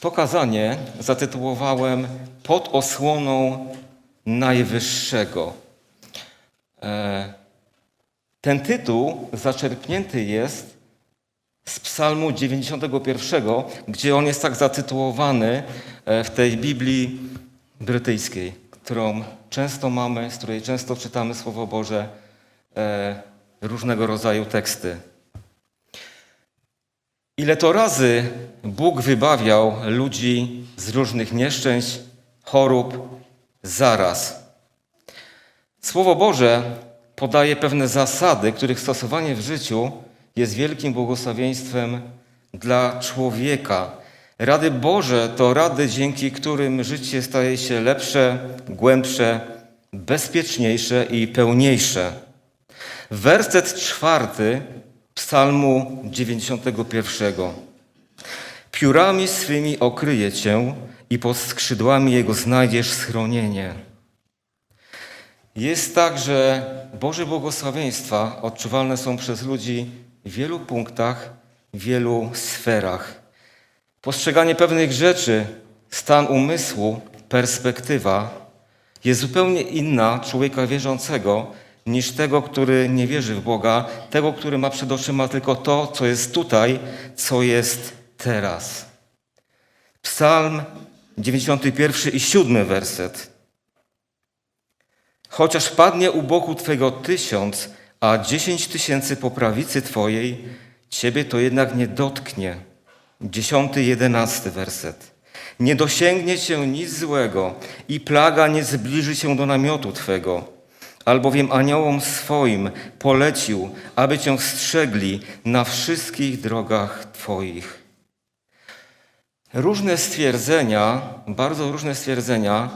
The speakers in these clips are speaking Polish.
To kazanie zatytułowałem Pod osłoną Najwyższego. E, Ten tytuł zaczerpnięty jest z Psalmu 91, gdzie on jest tak zatytułowany e, w tej Biblii brytyjskiej, którą często mamy, z której często czytamy Słowo Boże, e, różnego rodzaju teksty. Ile to razy Bóg wybawiał ludzi z różnych nieszczęść, chorób, zaraz. Słowo Boże podaje pewne zasady, których stosowanie w życiu jest wielkim błogosławieństwem dla człowieka. Rady Boże to rady, dzięki którym życie staje się lepsze, głębsze, bezpieczniejsze i pełniejsze. Werset czwarty Psalmu 91. Piórami swymi okryje cię i pod skrzydłami jego znajdziesz schronienie. Jest tak, że Boże błogosławieństwa odczuwalne są przez ludzi w wielu punktach, w wielu sferach. Postrzeganie pewnych rzeczy, stan umysłu, perspektywa jest zupełnie inna człowieka wierzącego niż tego, który nie wierzy w Boga, tego, który ma przed oczyma tylko to, co jest tutaj, co jest teraz. Psalm 91 i 7 werset. Chociaż padnie u boku Twego tysiąc, a dziesięć tysięcy po prawicy Twojej, Ciebie to jednak nie dotknie. Dziesiąty, jedenasty werset. Nie dosięgnie Cię nic złego i plaga nie zbliży się do namiotu Twego, albowiem aniołom swoim polecił, aby Cię strzegli na wszystkich drogach Twoich. Różne stwierdzenia, bardzo różne stwierdzenia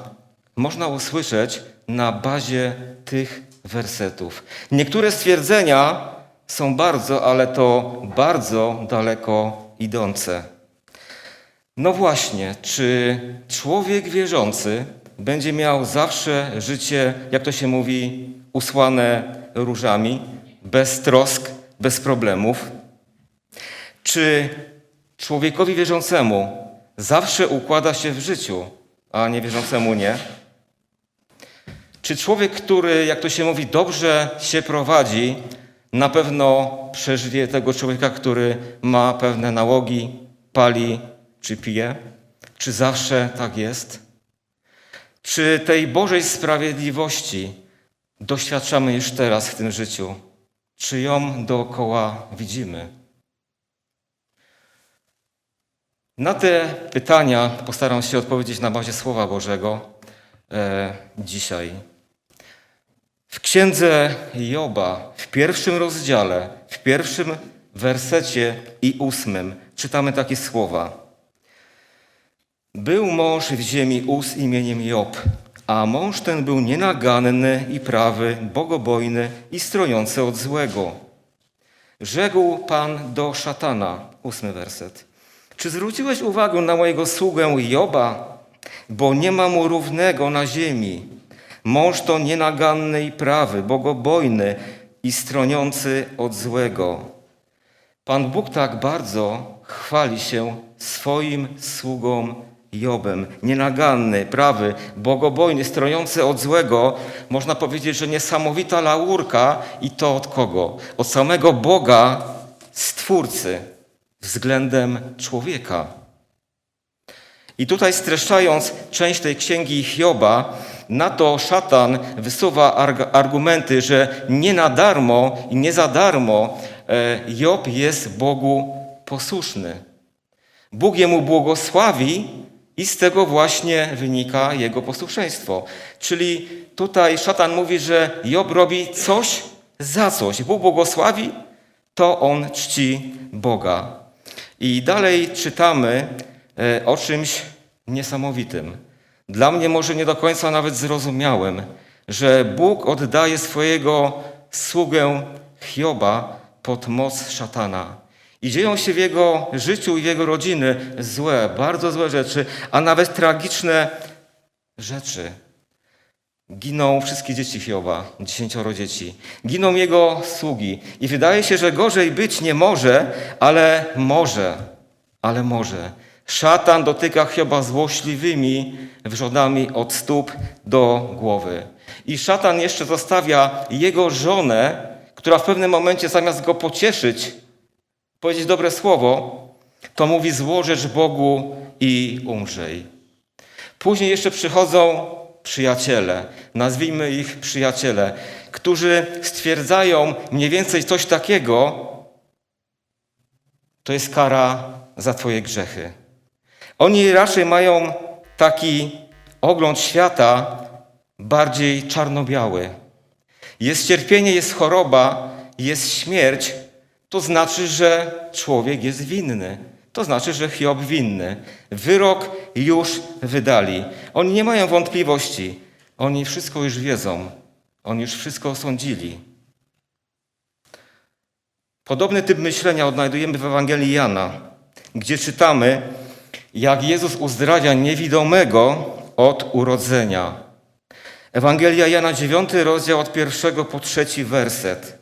można usłyszeć na bazie tych wersetów. Niektóre stwierdzenia są bardzo, ale to bardzo daleko idące. No właśnie, czy człowiek wierzący będzie miał zawsze życie, jak to się mówi, usłane różami, bez trosk, bez problemów? Czy człowiekowi wierzącemu zawsze układa się w życiu, a niewierzącemu nie? Czy człowiek, który, jak to się mówi, dobrze się prowadzi, na pewno przeżyje tego człowieka, który ma pewne nałogi, pali czy pije? Czy zawsze tak jest? Czy tej Bożej sprawiedliwości doświadczamy już teraz w tym życiu? Czy ją dookoła widzimy? Na te pytania postaram się odpowiedzieć na bazie Słowa Bożego e, dzisiaj. W księdze Joba, w pierwszym rozdziale, w pierwszym wersecie i ósmym czytamy takie słowa. Był mąż w ziemi Uz imieniem Job, a mąż ten był nienaganny i prawy, bogobojny i strojący od złego. Rzekł Pan do szatana, ósmy werset. Czy zwróciłeś uwagę na mojego sługę Joba? Bo nie ma mu równego na ziemi. Mąż to nienaganny i prawy, bogobojny i stroniący od złego. Pan Bóg tak bardzo chwali się swoim sługą Jobem. Nienaganny, prawy, bogobojny, stroniący od złego. Można powiedzieć, że niesamowita laurka i to od kogo? Od samego Boga, Stwórcy, względem człowieka. I tutaj streszczając część tej księgi Hioba, na to szatan wysuwa argumenty, że nie na darmo i nie za darmo e, Job jest Bogu posłuszny. Bóg jemu błogosławi i z tego właśnie wynika jego posłuszeństwo. Czyli tutaj szatan mówi, że Job robi coś za coś. Bóg błogosławi, to on czci Boga. I dalej czytamy e, o czymś niesamowitym. Dla mnie może nie do końca nawet zrozumiałem, że Bóg oddaje swojego sługę Hioba pod moc szatana. I dzieją się w jego życiu i w jego rodziny złe, bardzo złe rzeczy, a nawet tragiczne rzeczy. Giną wszystkie dzieci Hioba, dziesięcioro dzieci. Giną jego sługi. I wydaje się, że gorzej być nie może, ale może, ale może. Szatan dotyka Hioba złośliwymi wrzodami od stóp do głowy. I szatan jeszcze zostawia jego żonę, która w pewnym momencie zamiast go pocieszyć, powiedzieć dobre słowo, to mówi złożesz Bogu i umrzej. Później jeszcze przychodzą przyjaciele, nazwijmy ich przyjaciele, którzy stwierdzają mniej więcej coś takiego, to jest kara za Twoje grzechy. Oni raczej mają taki ogląd świata bardziej czarno-biały. Jest cierpienie, jest choroba, jest śmierć, to znaczy, że człowiek jest winny. To znaczy, że Hiob winny. Wyrok już wydali. Oni nie mają wątpliwości. Oni wszystko już wiedzą. Oni już wszystko osądzili. Podobny typ myślenia odnajdujemy w Ewangelii Jana, gdzie czytamy, jak Jezus uzdrawia niewidomego od urodzenia. Ewangelia Jana, 9 rozdział od pierwszego po trzeci werset.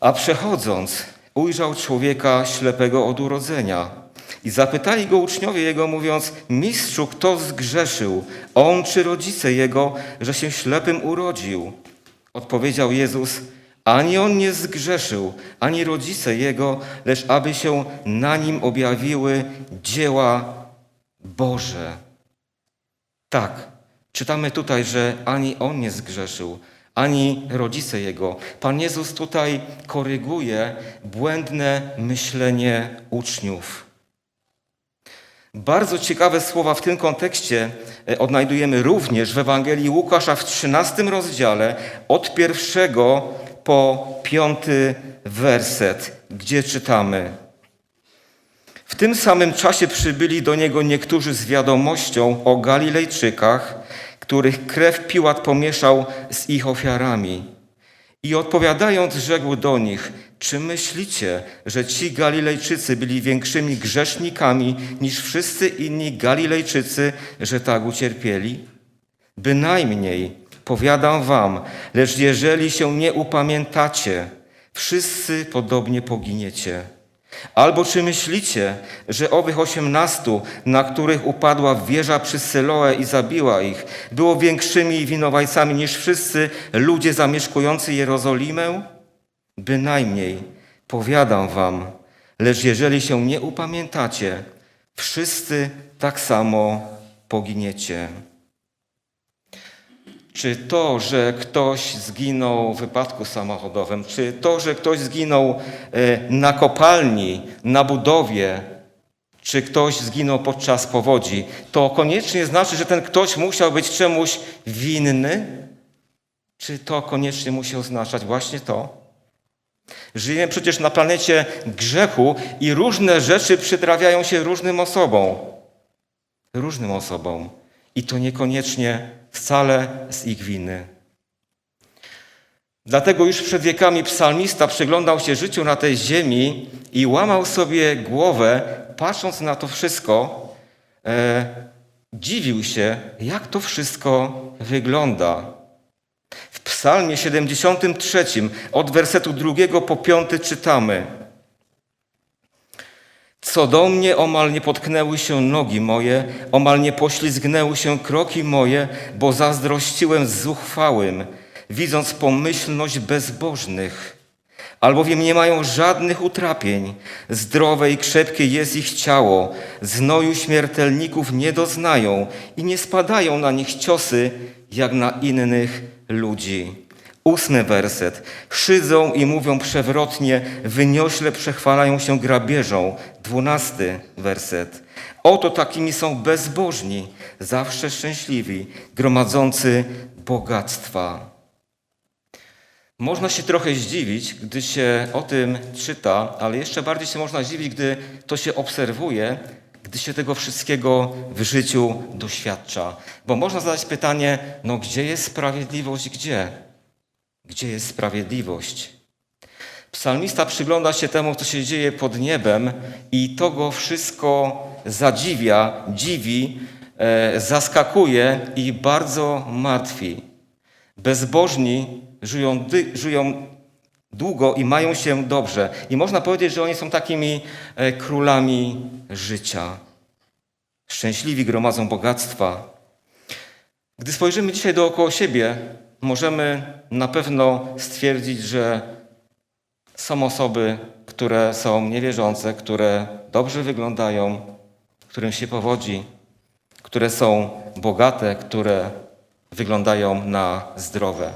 A przechodząc, ujrzał człowieka ślepego od urodzenia. I zapytali go uczniowie jego, mówiąc: Mistrzu, kto zgrzeszył, on czy rodzice jego, że się ślepym urodził? Odpowiedział Jezus: Ani on nie zgrzeszył, ani rodzice jego, lecz aby się na nim objawiły dzieła Boże. Tak, czytamy tutaj, że ani on nie zgrzeszył, ani rodzice jego. Pan Jezus tutaj koryguje błędne myślenie uczniów. Bardzo ciekawe słowa w tym kontekście e, odnajdujemy również w Ewangelii Łukasza w 13 rozdziale od pierwszego po piąty werset, gdzie czytamy. W tym samym czasie przybyli do niego niektórzy z wiadomością o Galilejczykach, których krew Piłat pomieszał z ich ofiarami. I odpowiadając, rzekł do nich: Czy myślicie, że ci Galilejczycy byli większymi grzesznikami niż wszyscy inni Galilejczycy, że tak ucierpieli? Bynajmniej, powiadam wam, lecz jeżeli się nie upamiętacie, wszyscy podobnie poginiecie. Albo czy myślicie, że owych osiemnastu, na których upadła wieża przy Syloe i zabiła ich, było większymi winowajcami niż wszyscy ludzie zamieszkujący Jerozolimę? Bynajmniej, powiadam wam, lecz jeżeli się nie upamiętacie, wszyscy tak samo poginiecie. Czy to, że ktoś zginął w wypadku samochodowym, czy to, że ktoś zginął e, na kopalni, na budowie, czy ktoś zginął podczas powodzi, to koniecznie znaczy, że ten ktoś musiał być czemuś winny? Czy to koniecznie musi oznaczać właśnie to? Żyjemy przecież na planecie grzechu i różne rzeczy przytrafiają się różnym osobom. Różnym osobom. I to niekoniecznie wcale z ich winy. Dlatego już przed wiekami psalmista przyglądał się życiu na tej ziemi i łamał sobie głowę, patrząc na to wszystko, e, dziwił się, jak to wszystko wygląda. W Psalmie 73 od wersetu drugiego po piąty czytamy: Co do mnie omal nie potknęły się nogi moje, omal nie poślizgnęły się kroki moje, bo zazdrościłem zuchwałym, widząc pomyślność bezbożnych. Albowiem nie mają żadnych utrapień, zdrowe i krzepkie jest ich ciało, znoju śmiertelników nie doznają i nie spadają na nich ciosy jak na innych ludzi. Ósmy werset. Szydzą i mówią przewrotnie, wyniośle przechwalają się grabieżą. Dwunasty werset. Oto takimi są bezbożni, zawsze szczęśliwi, gromadzący bogactwa. Można się trochę zdziwić, gdy się o tym czyta, ale jeszcze bardziej się można zdziwić, gdy to się obserwuje, gdy się tego wszystkiego w życiu doświadcza. Bo można zadać pytanie, no gdzie jest sprawiedliwość, gdzie? Gdzie jest sprawiedliwość? Psalmista przygląda się temu, co się dzieje pod niebem i to go wszystko zadziwia, dziwi, e, zaskakuje i bardzo martwi. Bezbożni żyją, żyją długo i mają się dobrze. I można powiedzieć, że oni są takimi e, królami życia. Szczęśliwi gromadzą bogactwa. Gdy spojrzymy dzisiaj dookoła siebie, możemy na pewno stwierdzić, że są osoby, które są niewierzące, które dobrze wyglądają, którym się powodzi, które są bogate, które wyglądają na zdrowe.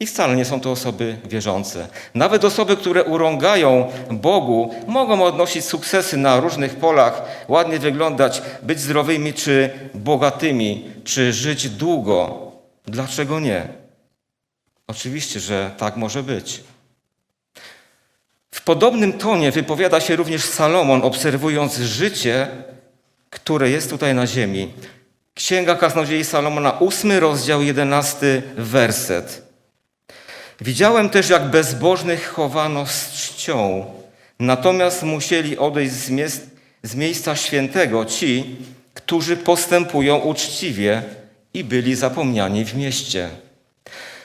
I wcale nie są to osoby wierzące. Nawet osoby, które urągają Bogu, mogą odnosić sukcesy na różnych polach, ładnie wyglądać, być zdrowymi czy bogatymi, czy żyć długo. Dlaczego nie? Oczywiście, że tak może być. W podobnym tonie wypowiada się również Salomon, obserwując życie, które jest tutaj na ziemi. Księga Kaznodziei Salomona, ósmy rozdział, jedenasty werset. Widziałem też, jak bezbożnych chowano z czcią, natomiast musieli odejść z, z miejsca świętego ci, którzy postępują uczciwie i byli zapomniani w mieście.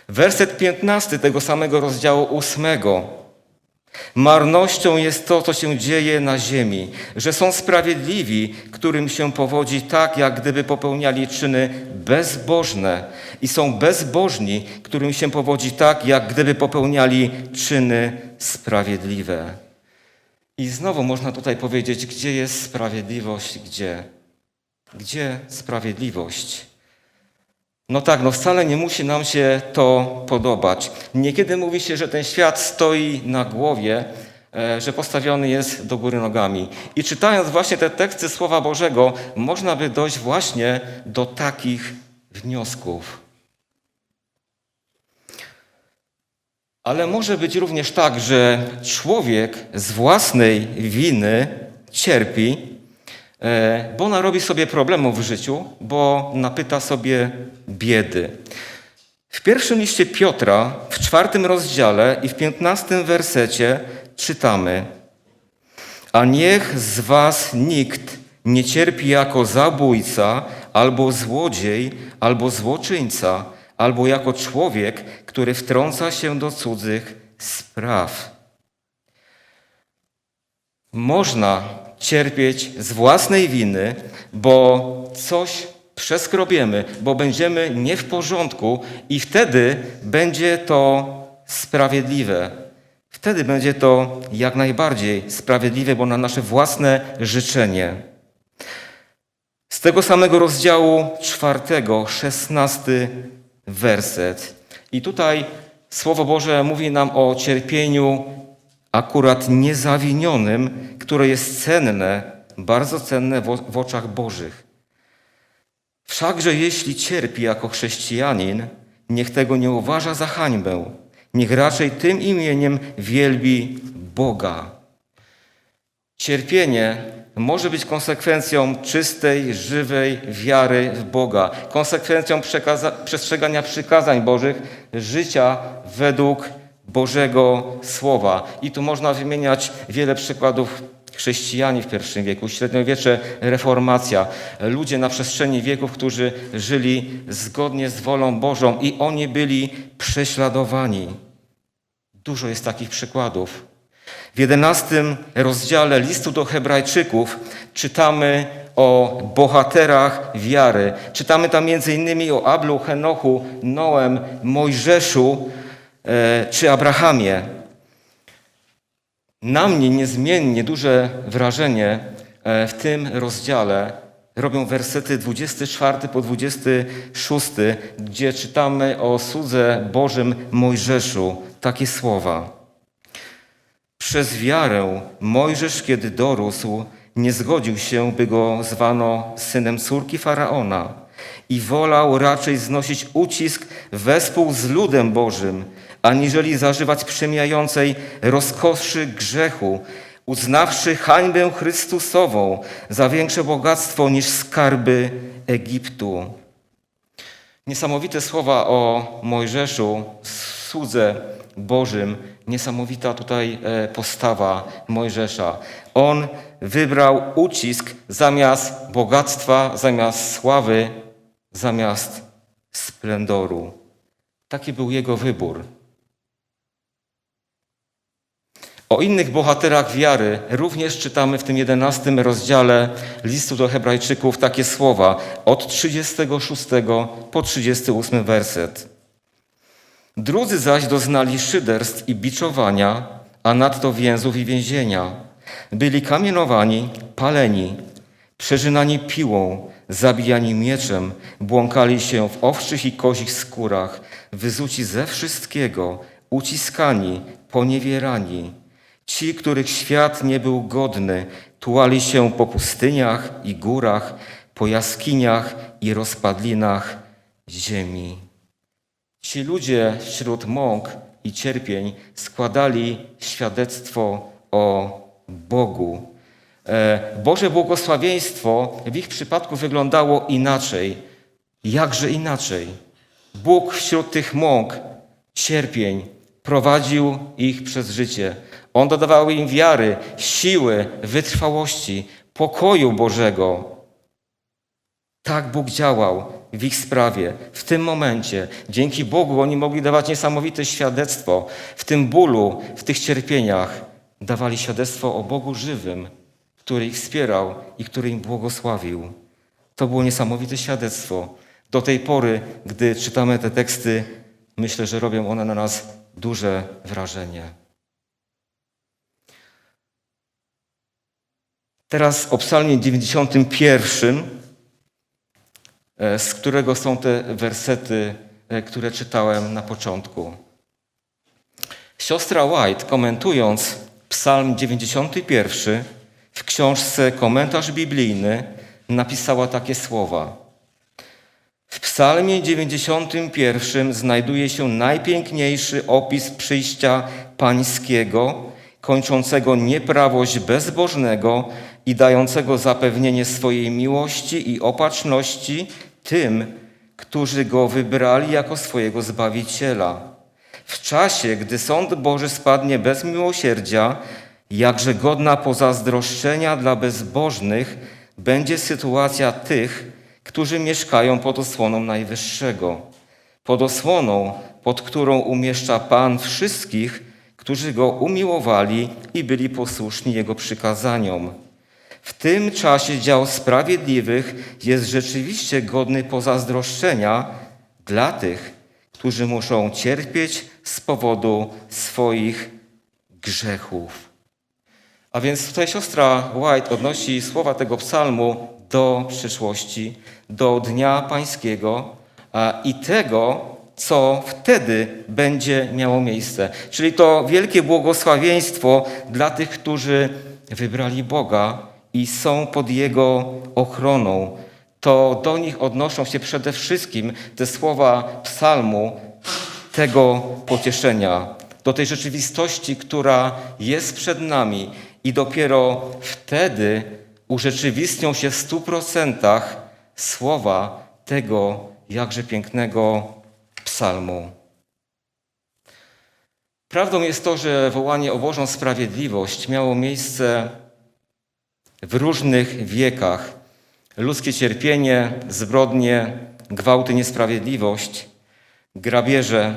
Werset 15 tego samego rozdziału ósmego. Marnością jest to, co się dzieje na ziemi, że są sprawiedliwi, którym się powodzi tak, jak gdyby popełniali czyny bezbożne, i są bezbożni, którym się powodzi tak, jak gdyby popełniali czyny sprawiedliwe. I znowu można tutaj powiedzieć, gdzie jest sprawiedliwość, gdzie? Gdzie sprawiedliwość? No tak, no wcale nie musi nam się to podobać. Niekiedy mówi się, że ten świat stoi na głowie, e, że postawiony jest do góry nogami. I czytając właśnie te teksty Słowa Bożego, można by dojść właśnie do takich wniosków. Ale może być również tak, że człowiek z własnej winy cierpi, bo narobi sobie problemów w życiu, bo napyta sobie biedy. W pierwszym liście Piotra, w czwartym rozdziale i w piętnastym wersecie czytamy: A niech z was nikt nie cierpi jako zabójca, albo złodziej, albo złoczyńca, albo jako człowiek, który wtrąca się do cudzych spraw. Można cierpieć z własnej winy, bo coś przeskrobiemy, bo będziemy nie w porządku i wtedy będzie to sprawiedliwe. Wtedy będzie to jak najbardziej sprawiedliwe, bo na nasze własne życzenie. Z tego samego rozdziału czwartego, szesnasty werset. I tutaj Słowo Boże mówi nam o cierpieniu akurat niezawinionym, które jest cenne, bardzo cenne w, oczach Bożych. Wszakże jeśli cierpi jako chrześcijanin, niech tego nie uważa za hańbę, niech raczej tym imieniem wielbi Boga. Cierpienie może być konsekwencją czystej, żywej wiary w Boga, konsekwencją przestrzegania przykazań Bożych, życia według Bożego Słowa. I tu można wymieniać wiele przykładów chrześcijanie w pierwszym wieku, średniowiecze, reformacja, ludzie na przestrzeni wieków, którzy żyli zgodnie z wolą Bożą i oni byli prześladowani. Dużo jest takich przykładów. W jedenastym rozdziale listu do Hebrajczyków czytamy o bohaterach wiary. Czytamy tam między innymi o Ablu, Henochu, Noem, Mojżeszu czy Abrahamie. Na mnie niezmiennie duże wrażenie e, w tym rozdziale robią wersety 24 po 26, gdzie czytamy o słudze Bożym Mojżeszu takie słowa. Przez wiarę Mojżesz, kiedy dorósł, nie zgodził się, by go zwano synem córki faraona i wolał raczej znosić ucisk wespół z ludem Bożym, aniżeli zażywać przemijającej rozkoszy grzechu, uznawszy hańbę Chrystusową za większe bogactwo niż skarby Egiptu. Niesamowite słowa o Mojżeszu, słudze Bożym, niesamowita tutaj e, postawa Mojżesza. On wybrał ucisk zamiast bogactwa, zamiast sławy, zamiast splendoru. Taki był jego wybór. O innych bohaterach wiary również czytamy w tym 11 rozdziale listu do Hebrajczyków takie słowa od 36 po 38 werset. Drudzy zaś doznali szyderstw i biczowania, a nadto więzów i więzienia. Byli kamienowani, paleni, przeżynani piłą, zabijani mieczem, błąkali się w owczych i kozich skórach, wyzuci ze wszystkiego, uciskani, poniewierani. Ci, których świat nie był godny, tułali się po pustyniach i górach, po jaskiniach i rozpadlinach ziemi. Ci ludzie wśród mąk i cierpień składali świadectwo o Bogu. E, Boże błogosławieństwo w ich przypadku wyglądało inaczej. Jakże inaczej? Bóg wśród tych mąk, cierpień prowadził ich przez życie. On dodawał im wiary, siły, wytrwałości, pokoju Bożego. Tak Bóg działał w ich sprawie, w tym momencie. Dzięki Bogu oni mogli dawać niesamowite świadectwo. W tym bólu, w tych cierpieniach dawali świadectwo o Bogu żywym, który ich wspierał i który im błogosławił. To było niesamowite świadectwo. Do tej pory, gdy czytamy te teksty, myślę, że robią one na nas duże wrażenie. Teraz o Psalmie 91 e, z którego są te wersety, e, które czytałem na początku. Siostra White, komentując Psalm 91 w książce Komentarz Biblijny, napisała takie słowa. W Psalmie 91 znajduje się najpiękniejszy opis przyjścia Pańskiego, kończącego nieprawość bezbożnego i dającego zapewnienie swojej miłości i opatrzności tym, którzy go wybrali jako swojego Zbawiciela. W czasie, gdy sąd Boży spadnie bez miłosierdzia, jakże godna pozazdroszczenia dla bezbożnych będzie sytuacja tych, którzy mieszkają pod osłoną Najwyższego. Pod osłoną, pod którą umieszcza Pan wszystkich, którzy Go umiłowali i byli posłuszni Jego przykazaniom. W tym czasie dział sprawiedliwych jest rzeczywiście godny pozazdroszczenia dla tych, którzy muszą cierpieć z powodu swoich grzechów. A więc tutaj siostra White odnosi słowa tego psalmu do przyszłości, do Dnia Pańskiego i tego, co wtedy będzie miało miejsce. Czyli to wielkie błogosławieństwo dla tych, którzy wybrali Boga i są pod Jego ochroną. To do nich odnoszą się przede wszystkim te słowa psalmu tego pocieszenia, do tej rzeczywistości, która jest przed nami i dopiero wtedy urzeczywistnią się w stu procentach słowa tego jakże pięknego psalmu. Prawdą jest to, że wołanie o Bożą sprawiedliwość miało miejsce w różnych wiekach. Ludzkie cierpienie, zbrodnie, gwałty, niesprawiedliwość, grabieże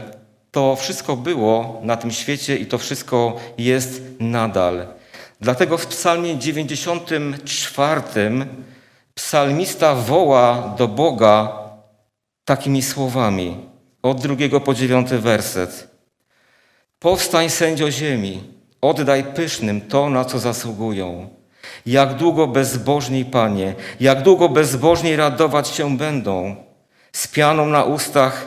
to wszystko było na tym świecie i to wszystko jest nadal. Dlatego w Psalmie 94 psalmista woła do Boga takimi słowami, od drugiego po dziewiąty werset. Powstań, sędzio ziemi, oddaj pysznym to, na co zasługują. Jak długo bezbożni, Panie, jak długo bezbożni radować się będą, z pianą na ustach,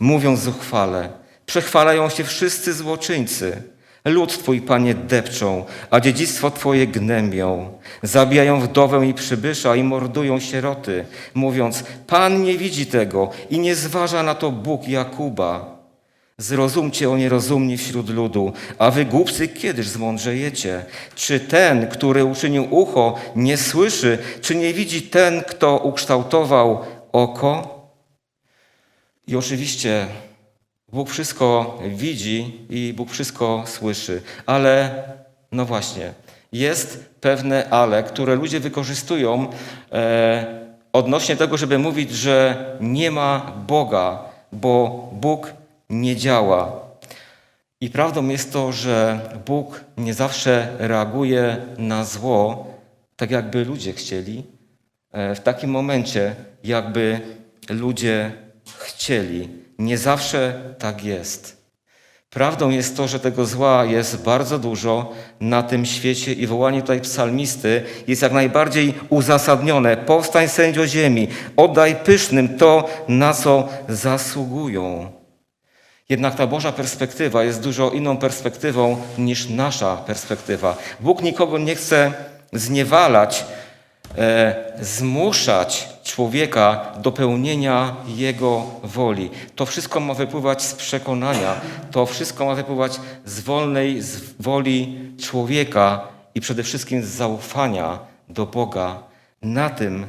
mówiąc zuchwale. Przechwalają się wszyscy złoczyńcy. Lud Twój, Panie, depczą, a dziedzictwo Twoje gnębią. Zabijają wdowę i przybysza i mordują sieroty, mówiąc, Pan nie widzi tego i nie zważa na to Bóg Jakuba. Zrozumcie o nierozumni wśród ludu, a wy głupcy kiedyż zmądrzejecie? Czy ten, który uczynił ucho, nie słyszy, czy nie widzi ten, kto ukształtował oko? I oczywiście Bóg wszystko widzi i Bóg wszystko słyszy, ale no właśnie, jest pewne ale, które ludzie wykorzystują e, odnośnie tego, żeby mówić, że nie ma Boga, bo Bóg nie działa. I prawdą jest to, że Bóg nie zawsze reaguje na zło tak, jakby ludzie chcieli, e, w takim momencie, jakby ludzie chcieli. Nie zawsze tak jest. Prawdą jest to, że tego zła jest bardzo dużo na tym świecie i wołanie tutaj psalmisty jest jak najbardziej uzasadnione. Powstań sędzio ziemi, oddaj pysznym to, na co zasługują. Jednak ta Boża perspektywa jest dużo inną perspektywą niż nasza perspektywa. Bóg nikogo nie chce zniewalać, e, zmuszać człowieka do pełnienia Jego woli. To wszystko ma wypływać z przekonania, to wszystko ma wypływać z wolnej z woli człowieka i przede wszystkim z zaufania do Boga. Na tym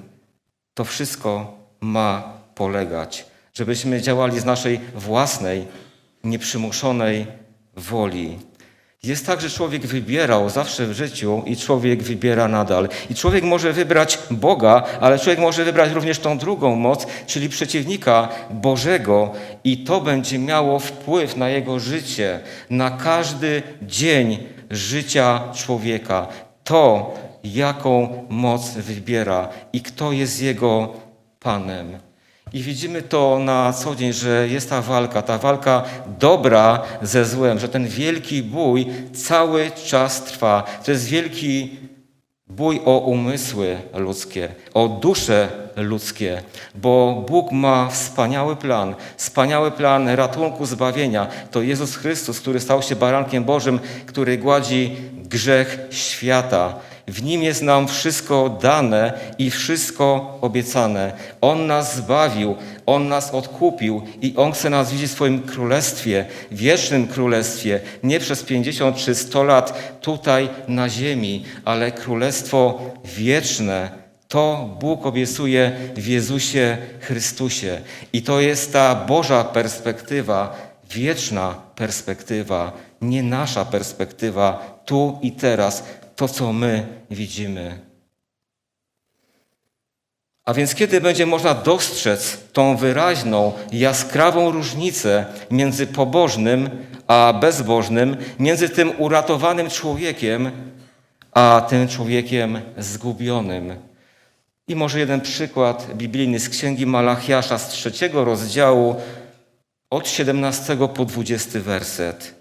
to wszystko ma polegać, żebyśmy działali z naszej własnej, nieprzymuszonej woli. Jest tak, że człowiek wybierał zawsze w życiu i człowiek wybiera nadal. I człowiek może wybrać Boga, ale człowiek może wybrać również tą drugą moc, czyli przeciwnika Bożego, i to będzie miało wpływ na jego życie, na każdy dzień życia człowieka. To, jaką moc wybiera i kto jest jego Panem. I widzimy to na co dzień, że jest ta walka, ta walka dobra ze złem, że ten wielki bój cały czas trwa. To jest wielki bój o umysły ludzkie, o dusze ludzkie, bo Bóg ma wspaniały plan, wspaniały plan ratunku, zbawienia. To Jezus Chrystus, który stał się barankiem Bożym, który gładzi grzech świata. W nim jest nam wszystko dane i wszystko obiecane. On nas zbawił, On nas odkupił i On chce nas widzieć w swoim królestwie, wiecznym królestwie, nie przez 50 czy 100 lat tutaj na ziemi, ale królestwo wieczne. To Bóg obiecuje w Jezusie Chrystusie. I to jest ta Boża perspektywa, wieczna perspektywa, nie nasza perspektywa tu i teraz, to, co my widzimy. A więc kiedy będzie można dostrzec tą wyraźną, jaskrawą różnicę między pobożnym a bezbożnym, między tym uratowanym człowiekiem a tym człowiekiem zgubionym? I może jeden przykład biblijny z księgi Malachiasza z trzeciego rozdziału od 17 po 20 werset.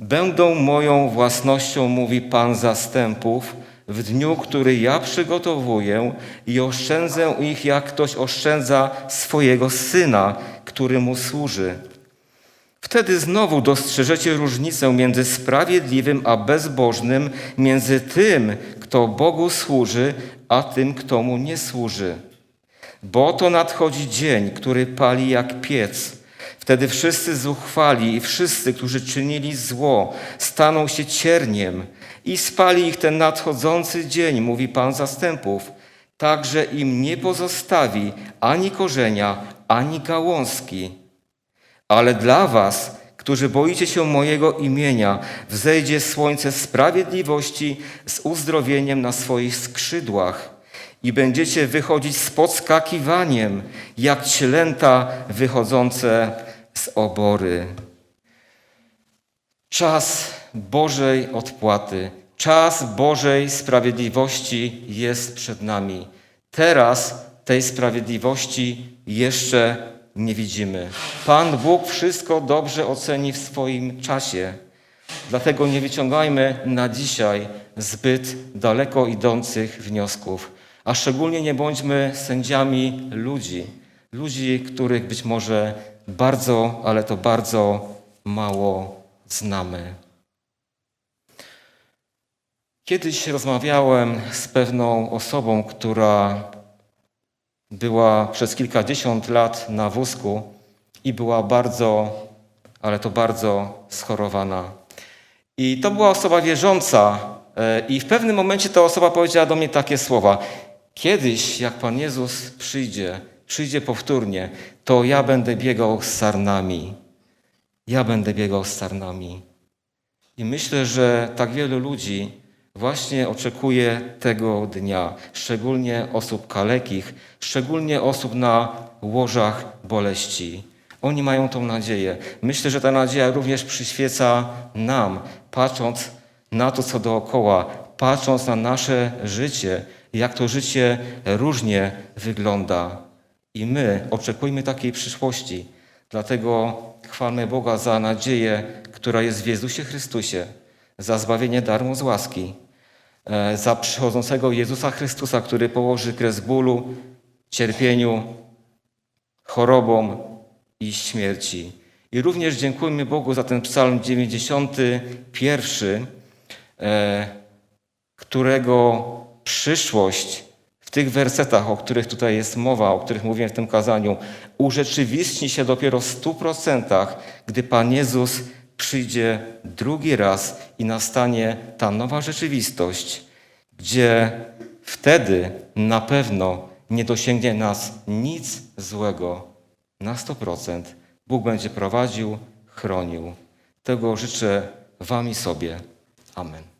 Będą moją własnością, mówi Pan zastępów, w dniu, który ja przygotowuję i oszczędzę ich, jak ktoś oszczędza swojego syna, który mu służy. Wtedy znowu dostrzeżecie różnicę między sprawiedliwym a bezbożnym, między tym, kto Bogu służy, a tym, kto mu nie służy. Bo to nadchodzi dzień, który pali jak piec Wtedy wszyscy zuchwali i wszyscy, którzy czynili zło, staną się cierniem i spali ich ten nadchodzący dzień, mówi Pan zastępów. Także im nie pozostawi ani korzenia, ani gałązki. Ale dla was, którzy boicie się mojego imienia, wzejdzie słońce sprawiedliwości z uzdrowieniem na swoich skrzydłach i będziecie wychodzić z podskakiwaniem, jak cielęta wychodzące z obory. Czas Bożej odpłaty, czas Bożej sprawiedliwości jest przed nami. Teraz tej sprawiedliwości jeszcze nie widzimy. Pan Bóg wszystko dobrze oceni w swoim czasie. Dlatego nie wyciągajmy na dzisiaj zbyt daleko idących wniosków, a szczególnie nie bądźmy sędziami ludzi, ludzi, których być może bardzo, ale to bardzo mało znamy. Kiedyś rozmawiałem z pewną osobą, która była przez kilkadziesiąt lat na wózku i była bardzo, ale to bardzo schorowana. I to była osoba wierząca, e, i w pewnym momencie ta osoba powiedziała do mnie takie słowa: Kiedyś, jak Pan Jezus przyjdzie, przyjdzie powtórnie, to ja będę biegał z sarnami. Ja będę biegał z sarnami. I myślę, że tak wielu ludzi właśnie oczekuje tego dnia, szczególnie osób kalekich, szczególnie osób na łożach boleści. Oni mają tą nadzieję. Myślę, że ta nadzieja również przyświeca nam, patrząc na to, co dookoła, patrząc na nasze życie, jak to życie różnie wygląda. I my oczekujmy takiej przyszłości. Dlatego chwalmy Boga za nadzieję, która jest w Jezusie Chrystusie, za zbawienie darmo z łaski, e, za przychodzącego Jezusa Chrystusa, który położy kres bólu, cierpieniu, chorobom i śmierci. I również dziękujmy Bogu za ten psalm 91, e, którego przyszłość w tych wersetach, o których tutaj jest mowa, o których mówiłem w tym kazaniu, urzeczywistni się dopiero w stu procentach, gdy Pan Jezus przyjdzie drugi raz i nastanie ta nowa rzeczywistość, gdzie wtedy na pewno nie dosięgnie nas nic złego na 100%. Bóg będzie prowadził, chronił. Tego życzę Wam i sobie. Amen.